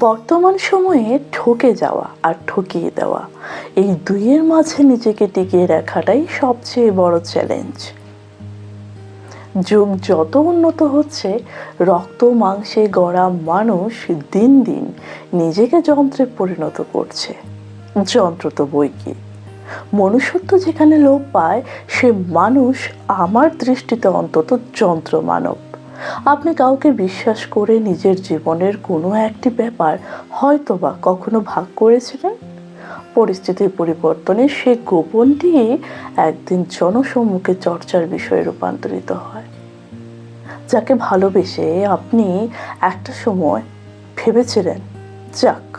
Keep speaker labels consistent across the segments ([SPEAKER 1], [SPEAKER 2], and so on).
[SPEAKER 1] বর্তমান সময়ে ঠকে যাওয়া আর ঠকিয়ে দেওয়া, এই দুইয়ের মাঝে নিজেকে টিকিয়ে রাখাটাই সবচেয়ে বড় চ্যালেঞ্জ যুগ যত উন্নত হচ্ছে, রক্ত, মাংসে গড়া মানুষ দিন দিন নিজেকে যন্ত্রে পরিণত করছে। যন্ত্র তো বই কি? মনুষ্যত্ব যেখানে লোপ পায়, সে মানুষ আমার দৃষ্টিতে অন্তত যন্ত্র মানব আপনি কাউকে বিশ্বাস করে নিজের জীবনের কোনো একটি ব্যাপার হয়তোবা কখনো ভাগ করেছিলেন? পরিস্থিতির পরিবর্তনে সে গোপনটি একদিন জনসম্মুখে চর্চার বিষয়ে রূপান্তরিত হয়। যাকে ভালোবেসে আপনি একটা সময় ভেবেছিলেন, যাক,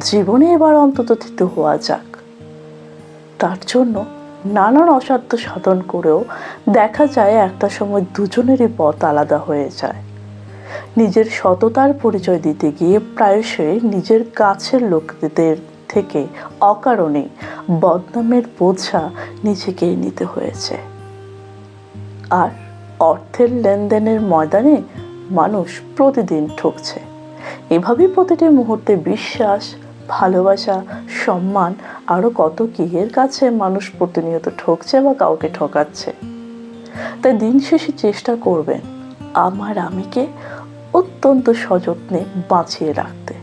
[SPEAKER 1] জীবনে এবার অন্তত হওয়া যাক। তার জন্য নানান অসাধ্য সাধন করেও দেখা যায় একটা সময় দুজনেরই পথ আলাদা হয়ে যায়। নিজের সততার পরিচয় দিতে গিয়ে প্রায়শই নিজের কাছের লোকদের থেকে অকারণে বদনামের বোঝা নিজেকেই নিতে হয়েছে। আর অর্থের লেনদেনের ময়দানে মানুষ প্রতিদিন ঠকছে। এভাবেই প্রতিটি মুহূর্তে বিশ্বাস ভালোবাসা, সম্মান আরও কত কি? এর কাছে মানুষ প্রতিনিয়ত ঠকছে বা কাউকে ঠকাচ্ছে। তাই দিন শেষে চেষ্টা করবেন আমার আমিকে অত্যন্ত সযত্নে বাঁচিয়ে রাখতে।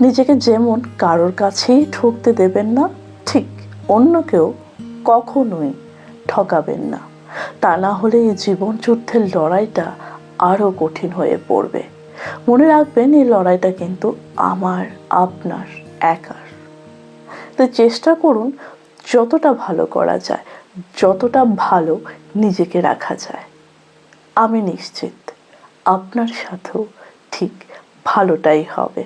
[SPEAKER 1] নিজেকে যেমন কারোর কাছেই ঠকতে দেবেন না, ঠিক অন্যকেও কখনোই ঠকাবেন না। তা না হলে এই জীবন যুদ্ধের লড়াইটা আরও কঠিন হয়ে পড়বে। মনে রাখবেন, এই লড়াইটা কিন্তু আমার, আপনার। একার তো চেষ্টা করুন যতটা ভালো করা যায়, যতটা ভালো নিজেকে রাখা যায়। আমি নিশ্চিত আপনার সাথেও ঠিক ভালোটাই হবে।